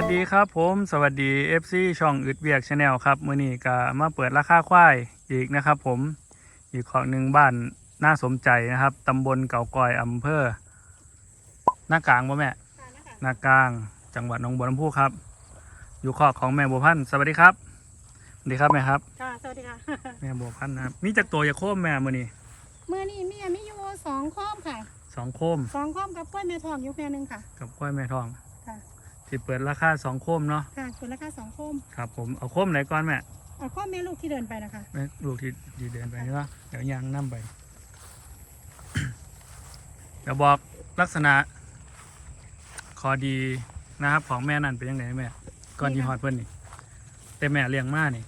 วัสดีครับผมสวัสดี FC ช่องอึดเวียกชาแนลครับมื้อนี้ก็มาเปิดราคาควายอีกนะครับผมอีกของหนึ่งบ้านน่าสมใจนะครับตำบลเก่ากอยอำเภอหน้ากลางบ่แม่หน้ากลาง จังหวัดหนองบัวลำพูครับ อยู่ขอกของแม่บัวพันธุ์สวัสดีครับสวัสดีครับแม่ครับค่ะสวัสดีค่ะแม่บัวพันธุ์นะครับมีจักตัวอยาโค้มแม่มื้อนี้เมื่อนี้เมียมีอยู่สองข้อมค่ะสองโคมสองข้อมกับกล้วยแม่ทองอยู่แม่หนึ่งค่ะ กับควายแม่ทองค่ะ ที่เปิดราคาสองโคมเนาะค่ะคุณราคาสองข้อมครับผมเอาโคมไหนก่อนแม่เอาข้อมแม่ลูกที่เดินไปนะคะ แม่ลูกที่ดีเดินไปนี่วะเดี๋ยวยางนั่ไป เดี๋ยวบอกลักษณะคอดีนะครับ ของแม่นั่นเป็นยังไงแม่ก่อนที่ฮอดเพิ่นนี่ แต่แม่เลี้ยงมานี่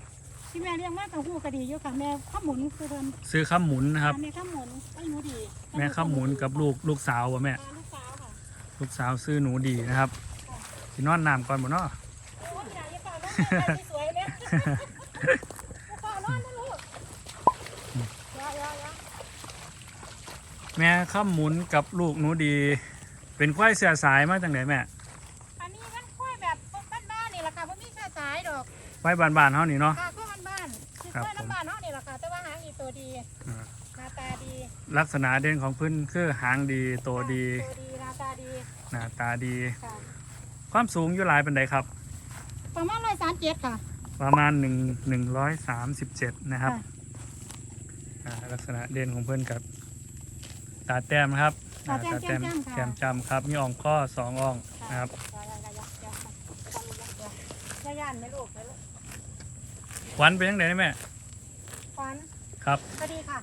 ที่แม่เลี้ยงมากกับหูกระดีอยู่ค่ะแม่ข้าวหมุนคือเดินซื้อข้ามหมุนนะครับ แม่ข้าวหมุนไอ้หนูดีแม่ข้ามหมุนกับลูกลูกสาววะแม่ค่ะลูกสาวค่ะลูกสาวซื้อหนูดีนะครับ ที่นอนน้ำก่อนบ่เนาะโอ้ยอย่าอย่าป่าน้องแม่สวยๆเลยป่านอนนะลูกอย่าอย่าอย่าแม่ข้ามหมุนกับลูกหนูดี เป็นควายเสือสายมาจากไหนแม่ อันนี้มันกล้วยแบบบ้านๆนี่แหละค่ะไม่มีเชื้อสายดอกควายบ้านๆเฮานี่เนาะค่ะกล้วยบ้านๆคือกครับล้วยน้ำบ้านเนาะนี่แหละค่ะแต่ว่าหางอีกตัวดีอ่าหน้าตาดี ลักษณะเด่นของเพิ่นคือหางดีโตดีตัวดี หน้าตาดีหน้าตาดี ค่ะความสูงอยู่หลายเป็นไดครับ ประมาณร้อยสามเจ็ดค่ะ ประมาณหนึ่งหนึ่งร้อยสามสิบเจ็ดนะครับค่ะอ่าลักษณะเด่นของเพื่อนกับตาแต้มนะครับตาแต้มอ่แก้มๆค่ะ แก้มจำครับ มีอ่องข้อสองอ่องนะครับ ย่าย่านไหมลูกไหมลูกขวัญเป็นยังไงแม่ควันครับ ก็ดีค่ะ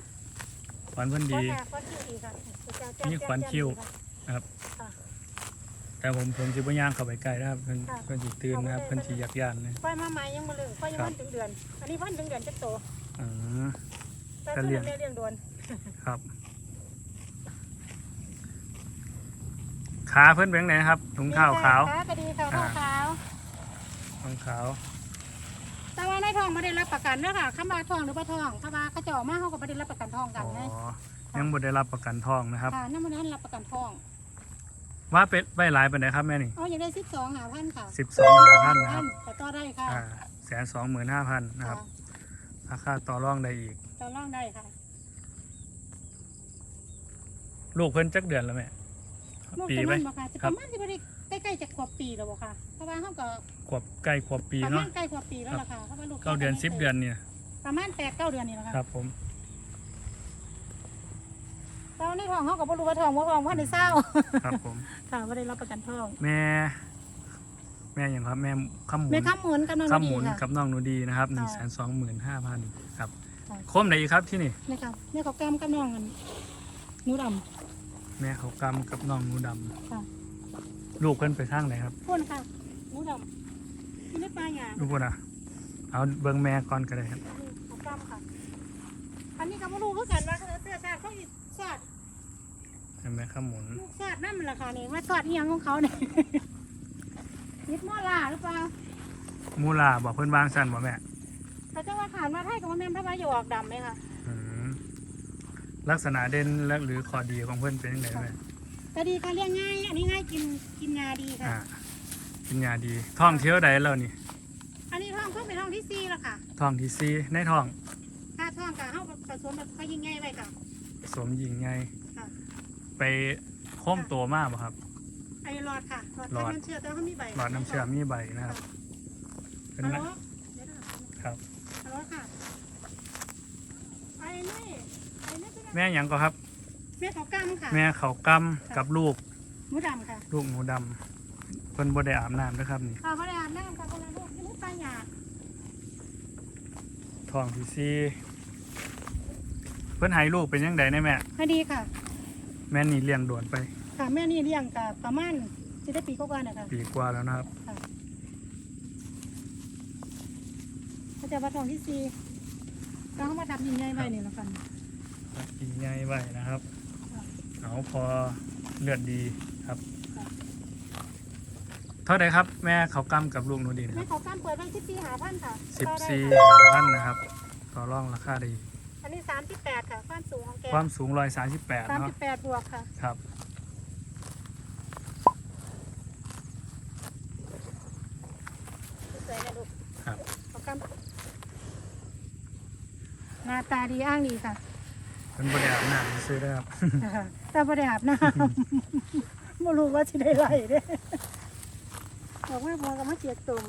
ขวัญเพื่อนควันดีแม่ควันคิ้วดีค่ะมีขวัญคิ้ว แต่ผมผมสิบ่ย่างเข้าไปใกล้นะครับเพื่อนเพื่อนสิตื่นนะครับเพื่อนสิยักยานนะไฟมาใหม่ยังมาเลยไฟยังวันถึงเดือน อันนี้วันถึงเดือนจะโตอืมแต่ก็ตัวเลี้ยง แม่เลี้ยงโดนครับ ขาเพื่อนเป็นยังไงครับถุงเท้าขาวขาก็ดีค่ะอ่าขาวถุงขาว แต่ว่าในทองไม่ได้รับประกันเด้อค่ะข้ามาทองหรือปลาทองถ้าว่าเขาจะออกมาเขาก็ไม่ได้รับประกันทองกันอ๋อ ไงยังบ่ได้รับประกันทองนะครับ ค่ะนั่นมันนั้นรับประกันทอง ว่าเป็นใบหลายเป็นไงครับแม่นี่เอาอย่างได้สิบสองหาพันค่ะสิบสองหาพันนะครับแต่ต่อได้ค่ะอ่าแสนสองหมื่นห้าพันนะครับ ราคาต่อรองได้อีก ต่อรองได้ค่ะลูกเพิ่นจักเดือนแล้วแม่ลูกปีจะไหมมันบ่ค่ะจะประมาณที่บริใกล้ๆจะขวบปีแล้วบ่ค่ะเพราะว่าเขาก็ขวบใกล้ขวบปีประมาเนาะณใกล้ขวบปีแล้วล่ะค่ะเพราะว่าลูกเก้าเดือนสิบเดือนเนี่ยประมาณแปดเก้าเดือนนี่แหละค่ะ ครับผม แต่ว่าในท้องเขาก็บ่รู้ว่าท้องว่าท้องว่าในเศร้าครับผมค่ะบ่ได้รับประกันท้อง แม่ แม่อย่างครับแม่ข้ามหมุนแม่ข้ามหมุนกับน้องข้ามดีหมุนค่ะกับน้องหนูดีนะครับหนึ่งแสค่ะนสองหมื่นห้าพันครับค่ะโคมไหนอีกครับที่นี่นี่ค่ะนี่เขาแก้มกับน้องกันหนูดแม่เขากำกับน้องหนูดำค่ะำลูกเพิ่นไปทางไหนครับพ่นค่ะหนูดำที่ไม่ปลาหยาลูกพุ่นอะเอาเบิ่งแม่ก่อนก็ได้ครับ เขากำค่ะ อันนี้ก็บ่รู้คือกันว่าเสื้อชาติเขาอี ชาติแม่ข้ามหมุนลูกชาตินั่นมันราคานี่ว่าชาติอีหยังของเขาเนี่ยยึดมอลาหรือเปล่ามูลาบอกเพิ่นวางสั่นบ่แม่เขาจะว่าขานมาไทยกับว่าแม่นพระบาอยู่ออกดำไหมคะอืมลักษณะเด่นและหรือข้อดีของเพื่อนเป็นยังไงแม่ก็ดีค่ะเลี้ยงง่าย อันนี้ง่ายกินกินงาดีค่ะ อ่ากินยาดีท้องเที่ยวใดแล้วนี่อันนี้ท้องเพิ่งเป็นท้องที่สี่แล้วค่ะท้องที่ซีในท้อง ถ้าท้องกับเข้าผสมแบบก็ยิ่งง่ายไปค่ะ สมหญิงไง ค่ะ ไปโค้มตัวมากบ่ครับ ไอ้หลอดค่ะหลอดหลอดน้ำเชื่อแต่เขามีใบหลอดน้ำเชื่อมีใบนะครับ เป็นฮัลโหลนะเดี๋ยวนะครับ ฮัลโหลค่ะไอ้นี่ไอ้นี่เป็นแม่หยังก็ครับ แม่เขากำค่ะแม่เขากำกับลูกหมูดำค่ะลูกหมูดำเพิ่นบ่ได้อาบน้ำนะครับนี่ค่ะพระอาบน้ำค่ะคนละลูกที่มุกปลาหยาดท้องที่ซี เพิ่นให้ลูกเป็นยังไงแม่ พอดีค่ะ แม่นี่เลี้ยงโดวนไป ค่ะแม่นี่เลี้ยงกับประมาณจะได้ปีกว่าๆนะคะปีกว่าแล้วนะครับเขาจะมาทองที่สี่แล้วเขามาดับยิงใหญ่ไว้นี่แล้วกัน กินง่ายไว้นะครับค่ะเอาพอเลือดดีครับ ค่ะ เท่าไหรครับ แม่เขากำกับลูกหนูดีนะคแม่รับเขากำเปิดไว้สิบสี่หาพันค่ะสิบต่อได้สี่ค่ะพันนะครับ ต่อรองราคาดี อันนี้สามสิบแปดค่ะ ความสูงของแกความสูงร้อยสามสิบแปดสามเนาสิบแปดบวกค่ะ ครับ สวยนะลูกครับ ขอบคุหน้าตาดีอ้างดีค่ะ เป็นบริหารหน้งซื้อได้ครับ แต่บ่ได้อน้ำ ไม่รู้ว่าจะได้ไล่เด้บอกว่าพอกับมาเจียกตุ่ม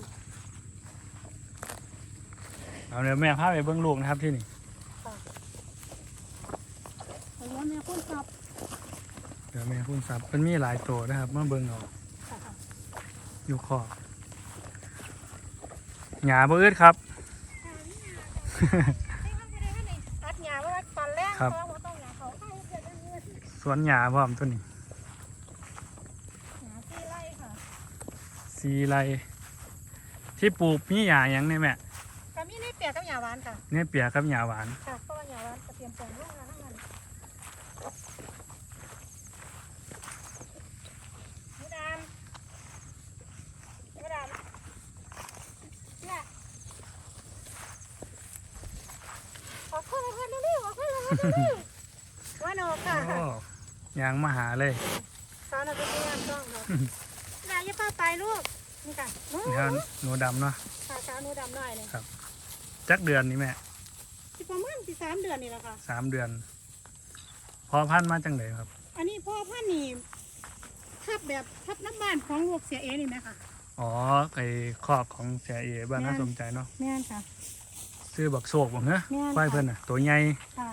เอาเดี๋ยวแม่พาไปเบื้องลูกนะครับที่นี่ เอาแล้วแม่คนขับเดี๋ยวแม่พูดซับมันมีหลายตัวนะครับมาเบิ้งเอาอยู่ขอบหยาเบิดครับอัดหยาว่าตอนแรกครับ เพาะว่าต้องหยาเขาให้เกิดเงินสวนหยาพร้อมตัวนี้หยาที่ไร่ค่ะสีไรที่ปลูกมีหยาอย่างนี่แม่ก็มีในเปียกกับหยาหวานค่ะเนี่ยเปียกกับหยาหวาน ค่ะเพราะว่าหยาหวานก็เตรียมปลูกลูกแล้วทั้งนั้นหมูดำหมูดำเนี่ยออกคนละคนเร็ วๆออกคนละคนเร็วๆว่าโนค่ะโอ้ยางมาหาเลยสาวน่ะเป็นงานต้องเนาะนายอย่าป้าไปลูกนี่ค่ะหนูนี่ครับหนูดำเนาะค่ะสาวหนูดำหน่อยหนึงจักเดือนนี่แม่สิประมาณสิสามเดือนนี่แหละค่ะสามเดือน พอพันธุ์มาจังเลยครับ อันนี้พ่อพันธุ์นี่ทับแบบทับน้ำบ้านของลูกเสียเอนี่ไหมคะอ๋อไอ้คอกของเสียเอบ้านน่าสนใจเนาะแม่นค่ะ ซื้อบักโศกบังเนอะแม่นควายเพิ่นอะ ตัวใหญ่ค่ะ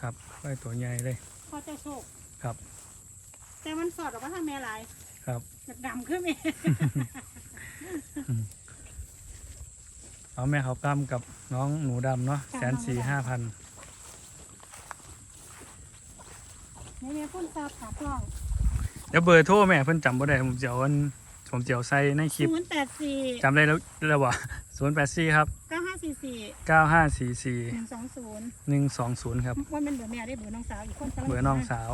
ครับควายตัวใหญ่เลยพ่อเจ้าโชคครับ แต่มันสอดออกมาทางแม่หลายครับแบบดำขึ้นไหมเอาแม่เขากล้ำกับน้องหนูดำเนาะแสนสี่ห้าพันแม่แม่พ่นซาบขาปล่องเดี๋ยวเบอร์โทรแม่เพิ่นจำบ่ได้ผมเจียวอันผมเจียวใส่ในคลิปศูนย์แปดสี่จำได้แล้วแล้วบ่ศูนย์แปดสี่ครับเก้าห้า สี่สี่เก้าห้าสี่สี่หนึ่งสองศูนย์หนึ่งสองศูนย์ครับ ว่ามันเบอร์แม่ได้เบอร์น้องสาวอีกคนกำลัเบอร์น้องสาว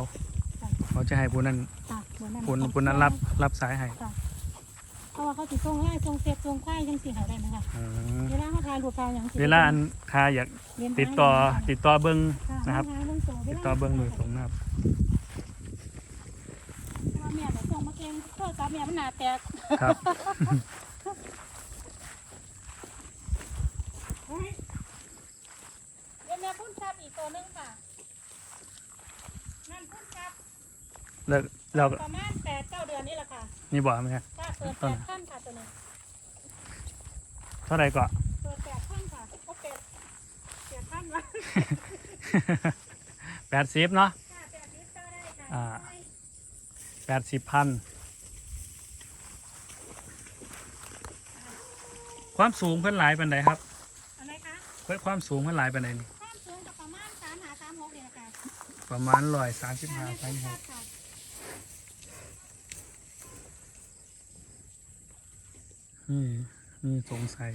เขาจะให้ผู้นั้นค่ะเบอร์นั้นผู้ผู้นั้นรับรับสายให้เพราะว่าเขาติดทรงไล่ทรงเสียบทรงควายยังสีหายได้ไหมคะอืมเวลาเขาทายรูปทายอย่างสิเวลาอันคาอยากเรียนติดต่อหาติดต่อเบิ้งค่ะนะครับหาเบิ่งโตวติดต่อเบิ้งโดยตรงนะครับ เพราะว่าแม่ก็ส่งมาเก่งโทรศัพท์แม่มันหนาแตกครับ เฮ้ยเดี๋ยวแม่พุ่นซับอีกตัวหนึงค่ะ นั่นพุ่นซับแล้วเราประมาณแปดเก้าเดือนนี่แหละค่ะนี่บอกไหมครับถ้าเปิดแปดขั้นค่ะตัวนี้เท่าไหร่ก็เปิดแปดขั้นค่ะโอเคแปดขั้นวะแปดสิบเนาะค่ะแปดนิดก็ได้ค่ะอ่าแปดสิบพันความสูงเพิ่นหลายเป็นไดครับอะไรคะ เพิ่นความสูงเพิ่นหลายเป็นไดนี่ความสูงก็ประมาณสามหาสามหกนี่แหละค่ะประมาณร้อยสามสิบห้าไม่ไปพุ่นคซัรับบค่ะนี่นี่สงสัย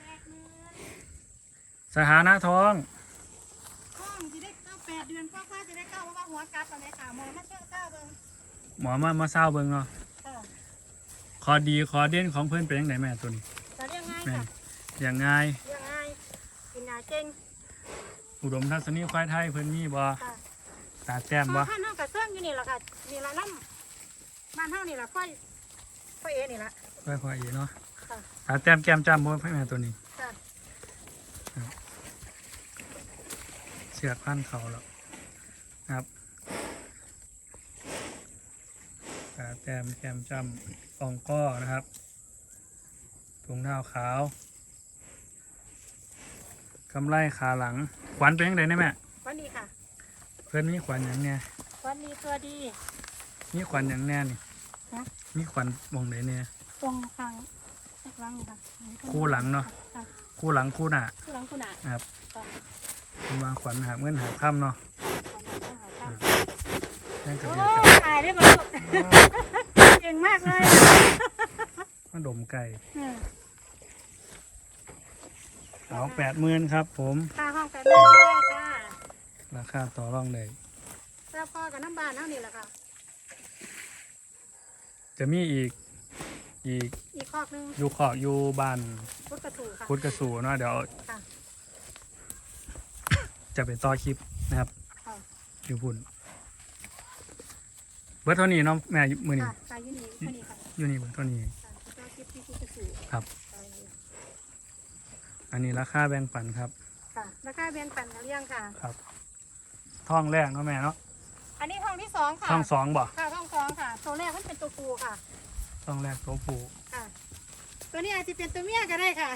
แปดหมื่นสถานะท้อง ห้องจะได้เข้าแปดเดือนกว่าๆจะได้เข้าเพราะว่าหัวกลับอะไรค่ะหมอมาเชื่อเข้าเบิ่งหมอมามาเศร้าเบิ่งเนาะค่ะขอดีขอเด่นของเพิ่นเป็นยังไงแม่ตัวนี้จะเรียกง่ายแม่ค่ะอย่างง่ายเรียกง่ายกินยา เก่งอุดมทัศนีควายไทยเพิ่นมีบ่ค่ะตาแต้มพบ่อท่านเฮากับเสื่องอยู่นี่แหละค่ะนี่ละน้ำบ้านเฮานี่ละค่อยค่อยเอนี่ละควายควายอีเนาะค่ะ ตาแต้มแก้มจ้ำบ่แม่ตัวนี้ค่ะเชือกพันเขาแล้วครับตาแต้มแก้มจ้ำฟองก้อนะครับถุงเท้าขาว กำไลขาหลัง ขวัญเป็นยังไงเนี่ยแม่วันนี้ค่ะ เพื่อนมีขวัญอย่างเนี่ยวันนี้ตัวดี มีขวัญอย่างแน่นี่ฮะ มีขวัญมองไหนเนี่ยตรงทางสักหลังค่ะคู่หลังเนาะค่ะคู่หลังคู่หน้าคู่หลังคู่หน้านะครับค่ะคุณวางขวัญหาเงินหาค่ำเนาะค่ะนั่นก็โอ้เดียวกันตายได้มาลูกเก่งมากเลยมาดมไก่อืม เอาแปดหมื่นครับ ผมค่าห้องกันไม่ได้ค่ะราคาต่อรองเลยแล้วพ่อกับน้ำบ้านเท่านี้แหละค่ะ จะมีอีกอีกอีกคอกหนึงอยู่ขอบอยู่บ้านพุทธกระถูค่ะ พุทธกระสูเนาะเดี๋ยวค่ะ จะไปต่อคลิปนะครับ ค่ะอยู่พุ่นเบิร์เท่านี้เนาะแม่มือนี้ค่ะตายอยืนนี้แค่นี้ค่ะอยู่นี่เบิร์เท่านี้ ค่ะเจ้าคิดที่พุทธกระถู ครับไป อันนี้ราคาแบ่งปันครับคค่ะ ราคาแบ่งปันกันเลี้ยงค่ะ ครับท้องแรกเนาะแม่เนาะ อันนี้ท้องที่สองค่ะท้องสองบ่ค่ะท้องสองค่ะตัวแรกมันเป็นตัวผู้ค่ะท้องแรกตัวผู้ค่ะ ตัวนี้อาจจะเป็นตัวเมียก็ได้ค่ะ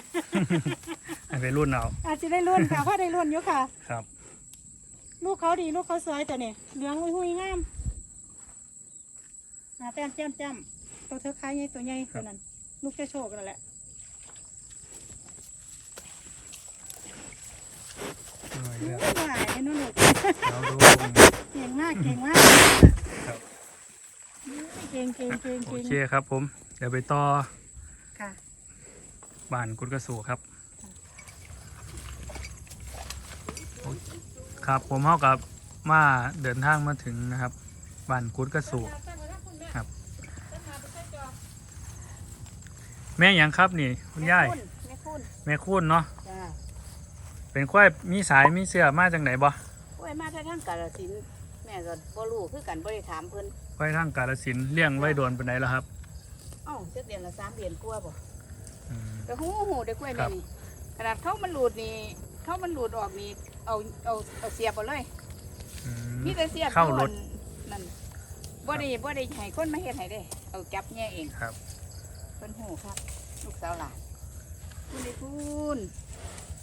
ให้ไปรุ่นเอาอาจจะได้รุ่นค่ะเพราะได้รุ่นอยู่ค่ะ ครับ ลูกเขาดีลูกเขาสวยแต่เนี่ยเหลืองหุยๆงามหาแต้มแต้มแต้มตัวเธอคล้ายใหญ่ตัวใหญ่ตัวนั้น ลูกจะโชคนั่นแหละ หน่อยอุ้เดียยวหวานไอ้นู่นลูกเราดูเก่งมากเก่งมากครับเก่งเก่งเก่งโอเก่งเคครับผม เดี๋ยวไปต่อค่ะบ้านกุดกระสูครับครับผมเท่ากับมาเดินทางมาถึงนะครับบ้านกุดกระสูครับ แม่หยังครับนี่คุณยายแม่คุณแม่คุณเนาะจ้า เป็นควายมีสายมีเสื้อมาจากไหนบ่โอ้ยมาแต่ทั้งกาลสินธุ์แม่ก็บ่รู้คือกันบ่ได้ถามเพิ่นควายทางกาลสินธุ์เลี้ยงไว้โดนเป็นไหนแล้วครับ เอ้าจักเดือนละสามเดือนกว่าบ่อืม แต่หูหูได้กล้วยครัแม่บ นี่ขนาดเขามันหลุดนี่เขามันหลุดออกนี่เอาเอาเอาเสียบเอาเลยอืม มีแต่เสียบเข้ารถนั่นบ่ได้บ่ได้ให้คนมาเฮ็ดให้เด้เอาจับแง่เองครับ เพิ่นหูครับ ลูกสาวหลานคุณได้คุณ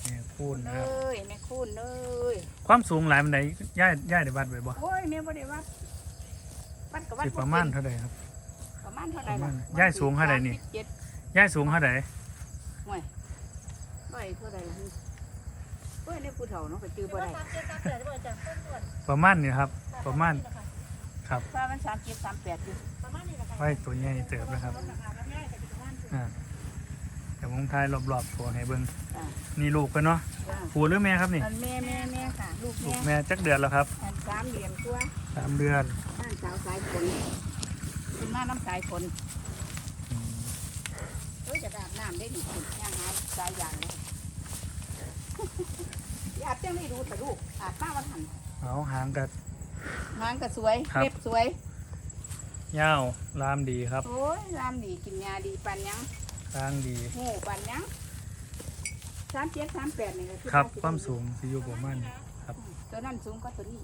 แม่คุณนะเอ้ครับ ยแม่คุณเอ้ยความสูงหลายมันไหนย่ายย่ายได้วัดไว้บ่โอ้ยแม่บ่ได้วัดวัดกับวัดสิประมาณเท่าไหร่ครับประมาณเท่าใดประล่ะมาณย้ายสูงเท่าใดนี่ เจ็ดย่ายสูงเท่าไหร่ห่วยร้อยเท่าใดล่ะโอ้ยในผู้เฒ่าเนาะก็จื้อบ่ได้ประมาณนี้ครับ ประมาณครับถ้ามันสามเจ็ดสามแปดอยู่ไว้ตัวใหญ่เติบนะครับอ่า เดี๋ยวผมทายรอบๆตัวให้เบิ่งอ่านี่ลูกกันเนาะจ้าผูหรือแม่ครับนี่ อันแม่แม่แม่ค่ะ ลูกลูแม่กแม่จักเดือนแล้วครับอันสามเดือนกว่าสามเดือนบ้านสาวสายฝนเป็นมาน้ำสายฝนอืมเฮ้ยจะอาบน้ำได้ดีสุดย่างหาสายยางเลยอาบจังไม่รู้แต่ลูกอาบมาวันหันเอาหางกัด หางก็สวยครับ เล็บสวย ยาวลามดีครับ โอ้ยรามดีกินยาดีปันยัง ทางดีหูปันยังสามเจ็ดสามแปดนี่ก็อครับว่ความสูงสิอยู่ประมาณนี้ตัวนั้นสูงก็ตัวนี้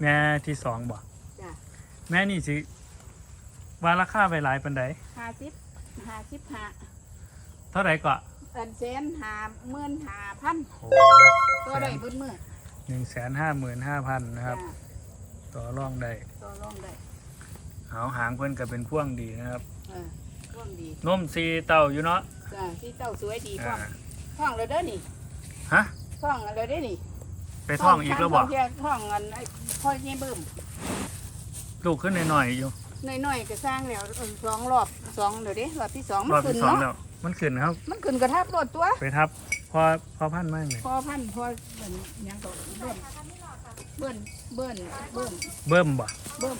แม่ที่สองบ่จ้ะ แม่นี่สิว่าราคาไปหลายปันใดห้าสิบห้าสิบห้าเท่าไหร่ก็อันเซนหาหมื่นหาพันโอ้ตัวใดเบิ้มือหนึ่งแสนห้าหมื่นห้าพันนะครับ จ้ะต่อรองได้ ตัวรองได้เอาหางเพิ่นก็เป็นพ่วงดีนะครับ เออ ร่วมดีนมซีเต่าอยู่เนาะจ้ะที่เจ้าสวยดีพ่ออ่าท่องเลยเด้อนี่ฮะท่องเลยเด้อนี่ไปท่องอีกแล้วบ่ท่องเที่ยท่องอันไอ้พ่อเงี้ยเบิ่มลูกขึ้นหน่อยๆอยู่น้อยๆก็สร้างแล้วเออสองรอบสองเดี๋ยวดิรอบที่สองรมัอนบขึ้นที่สองเนาะแล้ว มันขึ้นครับ มันขึ้นกระทับรถตัว ไปทับพอพอพันมากเลย พอพันพอเหมือนหยังก็เบิ่มเบิ่นเบิ่นเบิ่นเบิ่มบ่เบิ่ม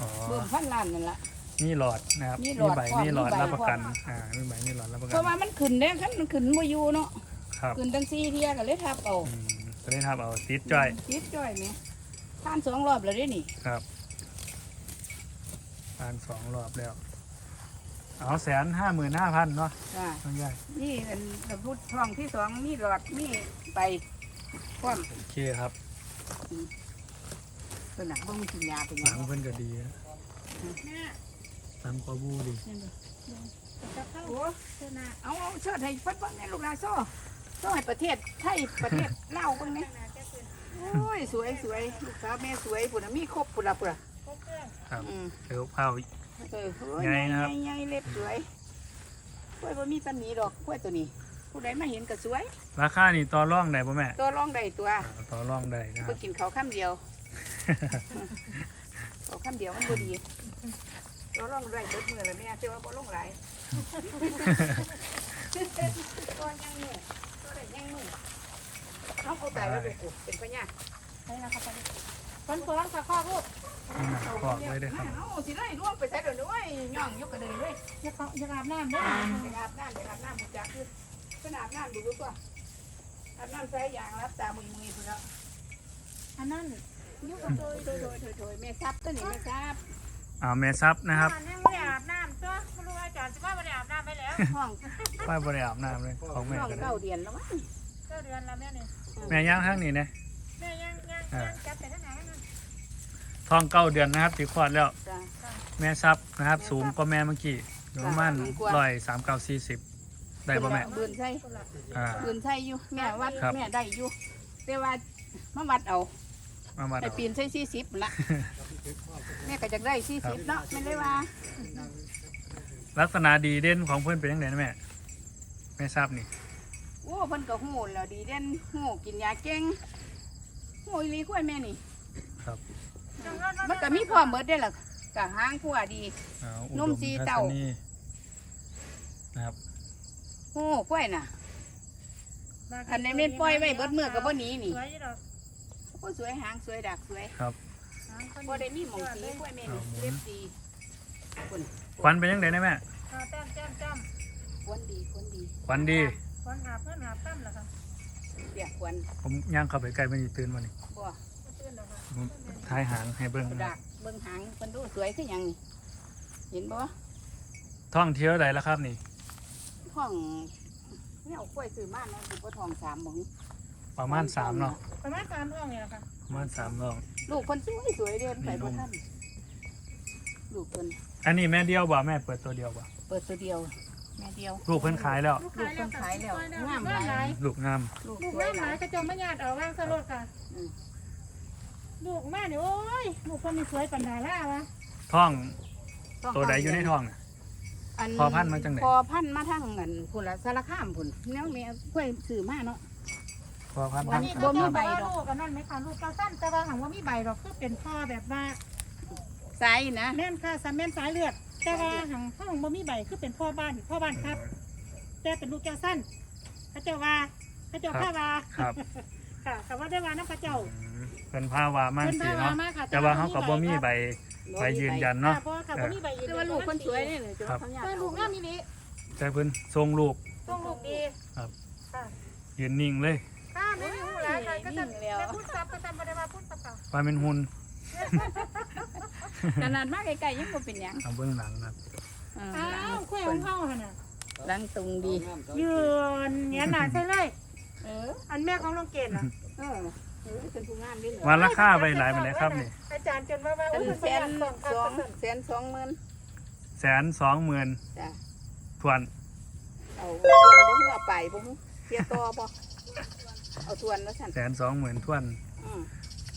อ๋อเบิ่มพันล้านนั่นล่ะ มีหลอดนะครับมีมีหลอดใบพร้อมมีหลอดมีใบรับประกันพร้อม อ่ามีใบมีหลอดรับประเพกันราะว่ามันขึ้นเด้คันมันขึ้นบ่อยู่เนาะครับขึ้นตั้งสี่เที่ยก็เลยทับเอาอืมก็ได้ทับเอาติดจ้อยติดจ้อยแหมผ่านสองรอบแล้วเด้นี่ครับทานสองรอบแล้ว เอาแสนห้าหมื่นห้าพันเนาะจ้าน้องใหญ่นี่เป็นพุทธท้องที่สองมีหลอดมีไปพร้อมโอเคครับตัวหนักบ่มีกินยาเป็นหหนัยังงเพิ่นก็ดีนะ ตามกอบูดีโอ้เอาเอาเชิดให้เพิ่นเบิ่งในลูกหลานโซ่โซ่ให้ประเทศไทยประเทศลาวเบิ่งนี่โอ้ยสวยสวยลูกสาวแม่สวยพุ่นน่ะมีครบพุ่นล่ะพุ่นล่ะครับอืมเอวเผา เออโอ้ยใหญ่นะครับ ใหญ่ๆเล็บสวยกล้วยบ่มีตันหนีดอกกล้วยตัวนี้ ผู้ใดมาเห็นก็สวย ราคานี่ต่อร่องได้ป่ะแม่ตัวรองได้ตัวอ่าต่อร่องได้นะคไปรับกินข้าวข้ามเดียวข้าวข้ามเดียวมันบ่ดี ตัวรองได้เบิดมือเลยแม่แต่ว่าบ่ลงหลายตัวยังมือตัวได้ยังมือเขาเอาแต่ไว้ลูกกูเป็นพญาคนฟ้องค่ะข้อลูกนี่นะขอบไว้ด้วยครับเอาสิได้ร่วงไปใส่เดี๋ยวด้วยย่องยกกระเดยเลยอย่าเขาอย่าอาบน้ำเด้อไปอาบน้ำไปอาบน้ำมุจักคือขนาดน้ำดูดูตัวอาบน้ำใส่ยางรับตามุยมุยพุ่นแล้วอันนั้นยุกโดยโดยโดยโดยโดยแม่ซับตัวนี้แม่ซับ อ่าแม่ซับนะครับอันนั้นไม่ได้อาบน้ำตัวไม่รู้ว่าอาจารย์จะว่าไม่ได้อาบน้ำไปแล้วห้องป้ายบริอาบน้ำเลยของแม่ห้องก็ได้เก้าเดือนแล้วมั้งเก้าเดือนแล้วแม่นี่แม่ย่างข้างนี้นะแม่ยังยังยังจับแต่ข้างหน้านั่นท้องเก้าเดือนนะครับตีคลอดแล้ว จ้ะแม่ซับนะครับ สูงกว่าแม่เมื่อกี้อยู่ประมาณสูงกว่าร้อยสามเก้าสี่สิบได้ป่ะแม่บืนใช่คนละอ่า บืนใช่อยู่แม่วัดครับ แม่ได้อยู่แต่ว่ามาวัดเอา มามาไปเอาปีนใช่สี่สิบละแม่ก็จะได้สี่สิบเนาะไม่ได้ว่าลักษณะดีเด่นของเพื่อนเป็นยังไงนะแม่แม่ทราบนี่โอ้เพิ่นก็หูแล้วดีเด่นหูกินยาเก่งหูอีหลีกล้วยแม่นี่มันก็มีพร้อมเบิดได้ล่ะกะหางผัวดี อ่าอุนุ่ดมมสีทัเต่าศนีนะครับหูกล้วยน่ะ อันนี้แม่นปล่อยไว้เบิดมื้อก็บ่หนีนี่ สวยอยู่ดอก โอ้สวยหางสวยดักสวยครับหางคนบ่ได้มีหมองสีกล้วยแม่นี่เล็บดีคนควันเป็นยังไงนะแม่อ่าแต้มแต้มแต้มคนดีคนดีควันดีคนหาเพื่อนหาตั้มเหรอคะเปียกควันผมย่างเข้าไปใกล้มันตื่นมานี่บ่ไม่ตื่นหรอกค่ะผมท้ายหางให้เบิ้งนะคดัรับกเบิ่งหางเพิ่นดูสวยคือหยังนี่เห็นบ่ท่องเที่ยวใดแล้วครับนี่ท้องเนี่ยเอากล้วยซื้อมาเนาะสิบ่ท้องสามหมอง ประมาณสามเนาะประมาณสามห้องเนี่ยค่ะประมาณสามรอบ ลูกเพิ่นสวยสวยเด้ไปบ่ทันลูกเพิ่นอันนี้แม่เดียวบ่แม่เปิดตัวเดียวบ่เปิดตัวเดียว แม่เดียว ลูกเพิ่นขายแล้ว ลูกขายแล้วงามหลายลูกงามลูกลูกสวยแม่หหลาลายยกระจงไม่ญาติเอาว่างสลดค่ะอืมลูกแม่เนี่ยโอ้ยลูกคนนี้สวยปันดาล่าวะท่องต้อง ตัวใดอยู่ในท้องน่ะนพอพันธุ์มาจังไหนพอพันธุ์มาทางเงินพุ่นละสารคามพุ่นแนวแม่กล้วยซื้อมาเนาะ พอพันอัอันนนี้นี้บ่ก็มีมีใบใบดอก ลูกกันนั่นไหมคะลูกกระสั้นแต่ว่าหังว่ามีใบดอกคือเป็นพ่อแบบว่าสายนะ แม่นค่ะสามแม่นสายเลือด แต่ว่าหังพ่อหังบ่มีใบคือเป็นพ่อบ้านพ่อบ้านครับ แต่เป็นลูกแก้วสั้นพระเจ้าว่าพระเจ้าข้าว่าครับ ค่ะแต่ว่าได้ว่าน้ำพระเจ้าอืมเป็นผ้าวามากเป็นสิพระว่าเนาะมากค่ะแต่ว่าเขากับบ่มีใบใบยืนยันเนาะเนาะเพราะว่าค่ะบ่มีใบยืนแต่ว่าลูกคนสวยเนี่ยเลยจะว่าเขาอยากแต่เอาลูกงามมีนี้แต่เพิ่นทรงลูกต้องลูกดีครับ ค่ะยืนนิ่งเลย ถ้าไม่มีหูหลายใครก็จะแต่พูดซับก็จำบ่ได้ว่าพูดซับค่ะว่าเป็นหุ่นขนาดมากไกลๆยังบ่เป็นหยังเอาเบื้องหลังครับเอออ้าวคุยของเขาหั่นน่ะหลังตรงดี ยืนเงี้ยหนาใช่เลย เอออันแม่ของน้องเกดน่ะเออเออเป็นผู้งามนี่เหรอวันราคาไปหลายไปเลยครับนี่อาจารย์จนว่าว่าเป็นโอ้ยแสนสองสองแสนสองหมื่นแสนสองหมื่นจ้ะทวนเอาทวนบ่ฮู้เอาไปบ่ฮู้เสียต่อบ่ เอาทวนแล้วสั่นแสนสองหมื่นทวนอืม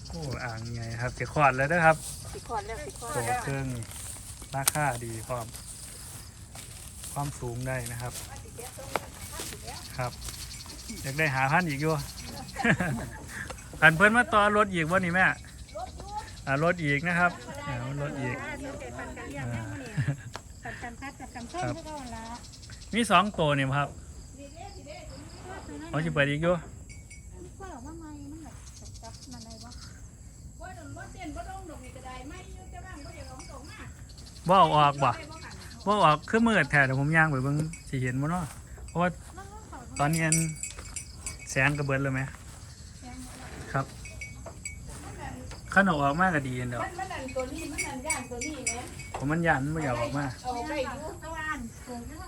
โอ้อ่างไงครับจะคลอดแล้วนะครับสิคลอดแล้วสิคลอดโตแล้วเครื่องนี่ราคาดีพร้อมความสูงได้นะครับ ครับอยากได้หาพันอีกอยู่กันเพิ่นมาต่อรถอีกวะนี่แม่อ่ารถอีกนะครับอ่ารถอีกน้องเกดปันกันเรียกแม่มื้อนี้ปันกันพัดปันกันส้มให้เขาหั่นละมีสองตัวนี่ครับเขาจะเปิดอีกอยู่ บ่าออกบ่ไปบ่าออกคือมืดแท้แต่ผมย่างไปเบิ่งสิเห็นบ่เนาะเพราะว่าตอนนี้อันแสงกระเบิดเลยไหมครับขนมออกมากก็ดีเดียวมันมันนั่นตัวนี้มันนั่นย่างตัวนี้แหมผมมันยันไม่อยากออกมาเอาไปอยู่ตะวัน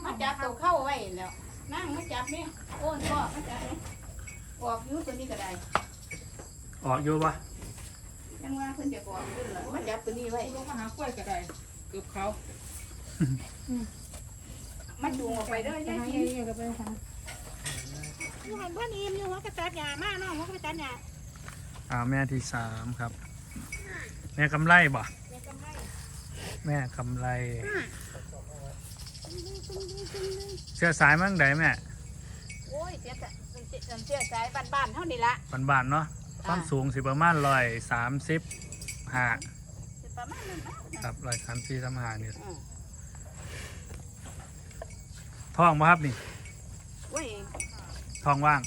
มาจับตัวเข้าไว้แล้วนั่งมาจับนี่โอ้ยพ่อมาจับนี่ออกอยู่ตัวนี้ก็ได้ออกอยู่ปะยังว่าเพิ่นจะออกขึ้นล่ะมาจับตัวนี้ไว้ลงมาหากล้วยก็ได้ เกือบเขา มันจูงออกไปเด้อจะยายให้กินเยอะกับไปค่ะอยู่หันบ้านอิ่มอยู่หัวกระตัดหญ้ามาเนาะหัวกระตัดหญ้าอ่าแม่ที่สามครับ แม่กำไรบ่แม่กำไรเสื้อสายมั่งใดแม่โอ้ยเสียแต่เสียสายบ้านๆเท่านี้ละบานๆเนาะความสูงสิประมาณร้อยสามสิบห้าสิประมาณนั้นนะ ครับร้อยสามสี่สามห้านี่อืมท้องบ่ครับนี่โอ้ยท้องว่าง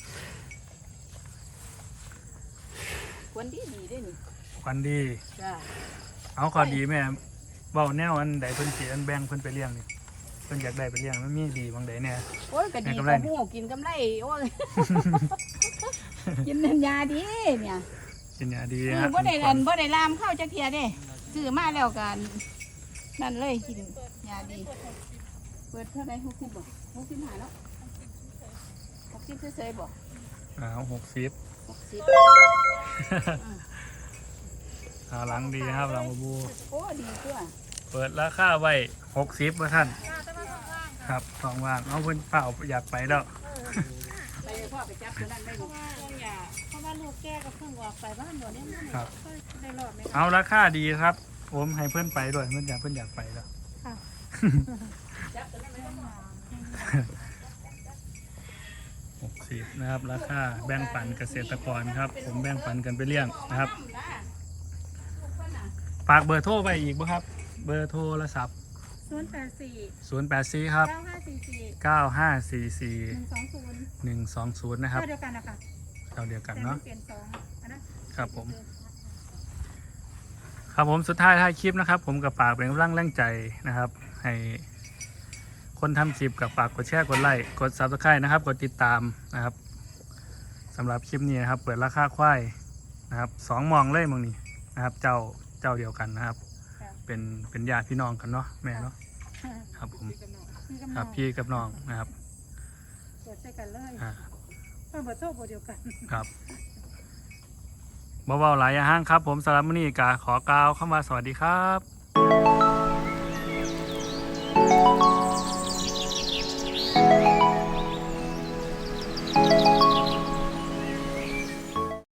ควรดีดีๆเด้วยนี่ควันดี จ้าเอาขอดีแม่เบ้าแนวอันใดเพิ่นสิอันแบ่งเพิ่นไปเลี้ยงนี่เพิ่นอยากได้ไปเลี้ยงมันมีดีบางใดแน่ โอ้ยก็ดีแม่กกำไรว่าหมูกินกำไรโอ้ยกินนันยาดีเนี่ยกินยาดีเออฮะบ่ได้อันบ่ได้ลามเข้าจักเทียเด้ ซื้อมาแล้วกันนั่นเลยกินยาดี เปิดเท่าไหร่หกสิบบ่หกสิบห้าแล้วหกสิบเฉยๆบ่อ่าหกสิบหกสิบอ่าหลังดีนะครับหลังบูบูโอ้ดีตัวเปิดราคาไว้หกสิบว่าท่านครับทองว่างเอาเพิ่นเปล่าอยากไปแล้วไป พ่อไปจับตัวนั้นได้เพลูราะกว่าเพราะว่าลูกแก้ก็เพิ่งออกไปบ้านหนูเนี่ยมันครับ ก็ได้รอดไหมเอาราคาดีครับ ผมให้เพื่อนไปด้วยเพื่อนอยากเพื่อนอยากไปแล้ว ค่ะจับตัวนั้นได้ลูกหกสิบนะครับ ราคาแบ่งปันเกษตรกรครับ ผมแบ่งปันกันไปเลี้ยงนะครับฝากเบอร์โทรไปอีกบ่ครับ เบอร์โทรศัพท์ ศูนย์แปดสี่0 8 4 ครับ เก้าห้าสี่สี่9 5 4หนึ่งสองศูนย์4 1 2 0 นะครับเท่าเดียวกันนะคะเราเดียวกันแต่มัเนาะ นเปลี่ยนสองอันนั้น ครับผม ครับผมสุดท้ายท้ายคลิปนะครับ ผมกับฝากเป็นกำลังแรงใจนะครับ ให้คนทำคลิปกับฝากกดแชร์กดไลค์กด subscribe นะครับ กดติดตามนะครับสำหรับคลิปนี้นะครับ เปิดราคาควายนะครับสองหมองเลยหมองนี้นะครับ เจ้าเจ้าเดียวกันนะครับ เป็นเป็นญาติพี่น้องกันเนาะแม่เนาะครับผมมีกำคลัรับงพี่กับน้องนะครับเปิดใส่กันเลยอ่าเปิดเบอร์โทรเบอร์เดียวกันครับเบาๆหลายอย่างห้างครับ ผมสำหรับมื้อนี้กาขอกล่าวคำว่าสวัสดีครับ